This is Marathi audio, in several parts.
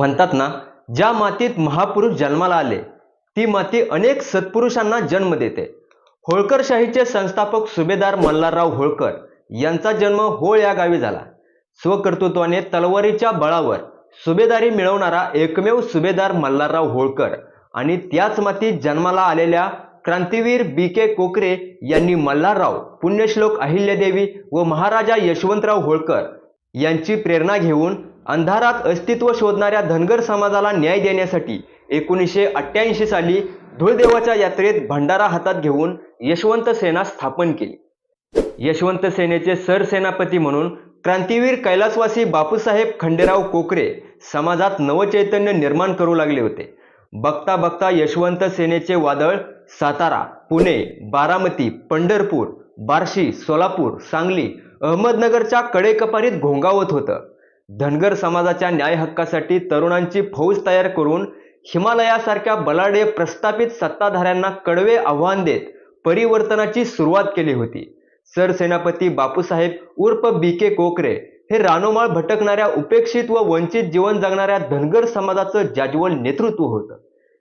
म्हणतात ना ज्या मातीत महापुरुष जन्माला आले ती माती अनेक सत्पुरुषांना जन्म देते. होळकरशाहीचे संस्थापक सुभेदार मल्हारराव होळकर यांचा जन्म होळ या गावी झाला. स्वकर्तृत्वाने तलवारीच्या बळावर सुभेदारी मिळवणारा एकमेव सुभेदार मल्हारराव होळकर आणि त्याच मातीत जन्माला आलेल्या क्रांतीवीर बी के कोकरे यांनी मल्हारराव पुण्यश्लोक अहिल्यादेवी व महाराजा यशवंतराव होळकर यांची प्रेरणा घेऊन अंधारात अस्तित्व शोधणाऱ्या धनगर समाजाला न्याय देण्यासाठी एकोणीसशे अठ्ठ्याऐंशी साली धुळदेवाच्या यात्रेत भंडारा हातात घेऊन यशवंत सेना स्थापन केली. यशवंत सेनेचे सरसेनापती म्हणून क्रांतीवीर कैलासवासी बापूसाहेब खंडेराव कोकरे समाजात नवचैतन्य निर्माण करू लागले होते. बघता बघता यशवंत सेनेचे वादळ सातारा पुणे बारामती पंढरपूर बार्शी सोलापूर सांगली अहमदनगरच्या कडेकपारीत घोंगावत होतं. धनगर समाजाच्या न्याय हक्कासाठी तरुणांची फौज तयार करून हिमालयासारख्या बलाढ्य प्रस्थापित सत्ताधाऱ्यांना कडवे आव्हान देत परिवर्तनाची सुरुवात केली होती. सरसेनापती बापूसाहेब उर्फ बी के कोकरे हे रानोमाळ भटकणाऱ्या उपेक्षित व वंचित जीवन जगणाऱ्या धनगर समाजाचं जाज्वल नेतृत्व होतं.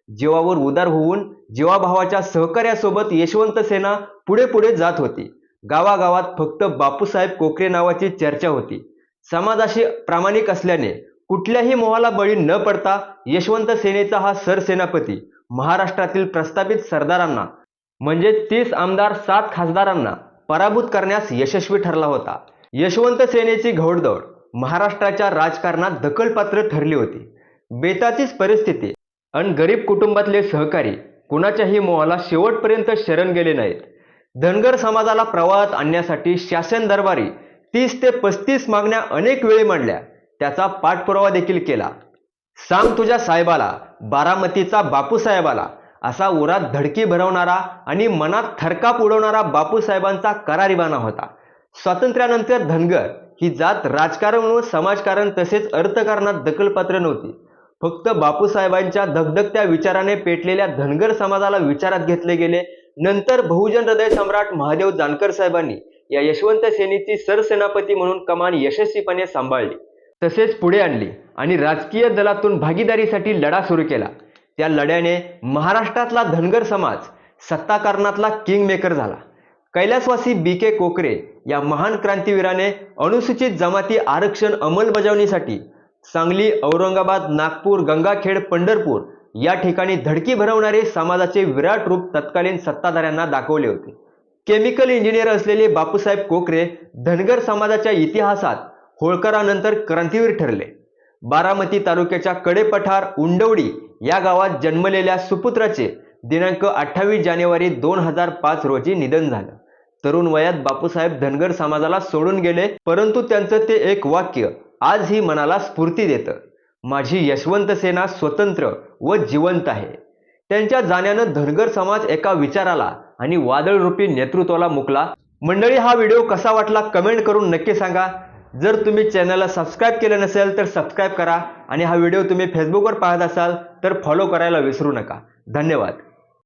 जीवावर उदार होऊन जीवाभावाच्या सहकार्यासोबत यशवंत सेना पुढे पुढे जात होती. गावागावात फक्त बापूसाहेब कोकरे नावाची चर्चा होती. समाजाशी प्रामाणिक असल्याने कुठल्याही मोहाला बळी न पडता यशवंत सेनेचा हा सरसेनापती महाराष्ट्रातील प्रस्थापित सरदारांना म्हणजे तीस आमदार सात खासदारांना पराभूत करण्यास यशस्वी ठरला होता. यशवंत सेनेची घौडदौड महाराष्ट्राच्या राजकारणात दखलपात्र ठरली होती. बेताचीच परिस्थिती अन गरीब कुटुंबातले सहकारी कुणाच्याही मोहाला शेवटपर्यंत शरण गेले नाहीत. धनगर समाजाला प्रवाहात आणण्यासाठी शासन दरबारी तीस ते पस्तीस मागण्या अनेक वेळी मांडल्या. त्याचा पाठपुरावा देखील केला. सांग तुझ्या साहेबाला बारामतीचा बापूसाहेबाला असा उरात धडकी भरवणारा आणि मनात थरकाप उडवणारा बापूसाहेबांचा करारीबाना होता. स्वातंत्र्यानंतर धनगर ही जात राजकारण व समाजकारण तसेच अर्थकारणात दखलपात्र नव्हती. फक्त बापूसाहेबांच्या धगधगत्या विचाराने पेटलेल्या धनगर समाजाला विचारात घेतले गेले. नंतर बहुजन हृदय सम्राट महादेव जानकर साहेबांनी या यशवंत सेनेची सरसेनापती म्हणून कमान यशस्वीपणे सांभाळली. तसेच पुढे आणली आणि राजकीय दलातून भागीदारीसाठी लढा सुरू केला. त्या लढ्याने महाराष्ट्रातला धनगर समाज सत्ताकारणातला किंग मेकर झाला. कैलासवासी बी के कोकरे या महान क्रांतीवीराने अनुसूचित जमाती आरक्षण अंमलबजावणीसाठी सांगली औरंगाबाद नागपूर गंगाखेड पंढरपूर या ठिकाणी धडकी भरवणारे समाजाचे विराट रूप तत्कालीन सत्ताधाऱ्यांना दाखवले होते. केमिकल इंजिनियर असलेले बापूसाहेब कोकरे धनगर समाजाच्या इतिहासात होळकरानंतर क्रांतीवीर ठरले. बारामती तालुक्याच्या कडेपठार उंडवडी या गावात जन्मलेल्या सुपुत्राचे दिनांक अठ्ठावीस जानेवारी दोन हजार पाच रोजी निधन झालं. तरुण वयात बापूसाहेब धनगर समाजाला सोडून गेले परंतु त्यांचं ते एक वाक्य आजही मनाला स्फूर्ती देतं. माझी यशवंत सेना स्वतंत्र व जिवंत आहे. त्यांच्या जाण्यानं धनगर समाज एका विचाराला आणि वादळरूपी नेतृत्वाला मुकला. मंडळी हा व्हिडिओ कसा वाटला कमेंट करून नक्की सांगा. जर तुम्ही चॅनलला सबस्क्राईब केलं नसेल तर सबस्क्राईब करा आणि हा व्हिडिओ तुम्ही फेसबुकवर पाहत असाल तर फॉलो करायला विसरू नका. धन्यवाद.